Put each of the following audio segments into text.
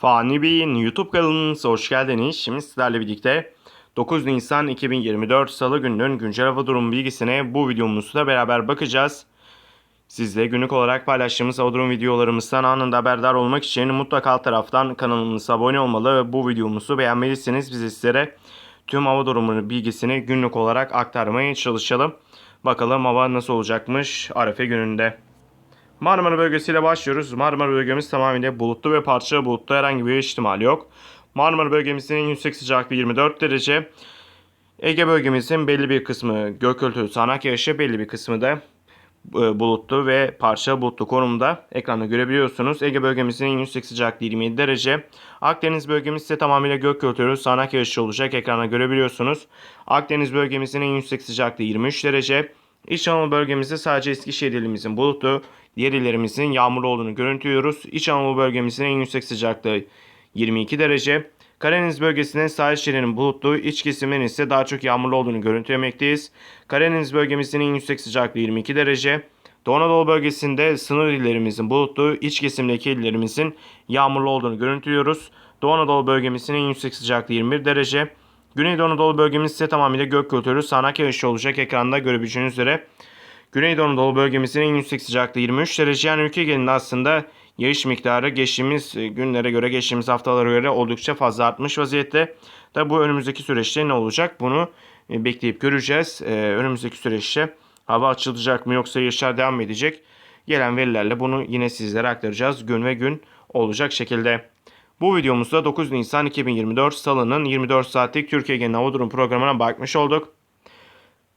Fani Bey'in YouTube kanalınıza hoş geldiniz. Şimdi sizlerle birlikte 9 Nisan 2024 Salı gününün güncel hava durumu bilgisine bu videomuzda beraber bakacağız. Sizle günlük olarak paylaştığımız hava durum videolarımızdan anında haberdar olmak için mutlaka alt taraftan kanalımıza abone olmalı bu videomuzu beğenmelisiniz. Biz sizlere tüm hava durumu bilgisini günlük olarak aktarmaya çalışalım. Bakalım hava nasıl olacakmış Arefe gününde. Marmara bölgesiyle başlıyoruz. Marmara bölgemiz tamamıyla bulutlu ve parça bulutlu herhangi bir ihtimal yok. Marmara bölgemizin yüksek sıcaklığı 24 derece. Ege bölgemizin belli bir kısmı gök gürültülü sağanak yağışı belli bir kısmı da e, bulutlu ve parça bulutlu konumda ekranda görebiliyorsunuz. Ege bölgemizin en yüksek sıcaklığı 27 derece. Akdeniz bölgemiz ise tamamıyla gök gürültülü sağanak yağışı olacak ekranda görebiliyorsunuz. Akdeniz bölgemizin en yüksek sıcaklığı 23 derece. İç Anadolu bölgemizde sadece Eskişehir ilimizin bulutlu, diğer illerimizin yağmurlu olduğunu görüntülüyoruz. İç Anadolu bölgemizin en yüksek sıcaklığı 22 derece. Karadeniz bölgesinin sahil şehrinin bulutlu, iç kesimlerin ise daha çok yağmurlu olduğunu görüntülemekteyiz. Karadeniz bölgemizin en yüksek sıcaklığı 22 derece. Doğu Anadolu bölgesinde sınır illerimizin bulutlu, iç kesimdeki illerimizin yağmurlu olduğunu görüntülüyoruz. Doğu Anadolu bölgemizin en yüksek sıcaklığı 21 derece. Güneydoğu Anadolu bölgemiz ise tamamıyla gök gürültülü sağanak yağışlı olacak ekranda görebileceğiniz üzere. Güneydoğu Anadolu bölgemizin en yüksek sıcaklığı 23 derece. Yani ülke genelinde aslında yağış miktarı geçtiğimiz e, günlere göre, geçtiğimiz haftalara göre oldukça fazla artmış vaziyette. Tabi bu önümüzdeki süreçte ne olacak bunu e, bekleyip göreceğiz. E, Önümüzdeki süreçte hava açılacak mı yoksa yağışlar devam edecek? Gelen verilerle bunu yine sizlere aktaracağız. Gün ve gün olacak şekilde. Bu videomuzda 9 Nisan 2024 Salı'nın 24 saatlik Türkiye Genel Hava Durum programına bakmış olduk.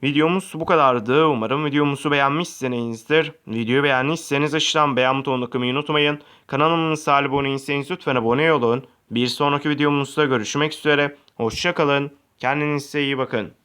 Videomuz bu kadardı. Umarım videomuzu beğenmişsinizdir. Videoyu beğendiyseniz aşağıdan beğen butonuna tıklamayı unutmayın. Kanalımıza abone değilseniz lütfen abone olun. Bir sonraki videomuzda görüşmek üzere. Hoşçakalın. Kendinize iyi bakın.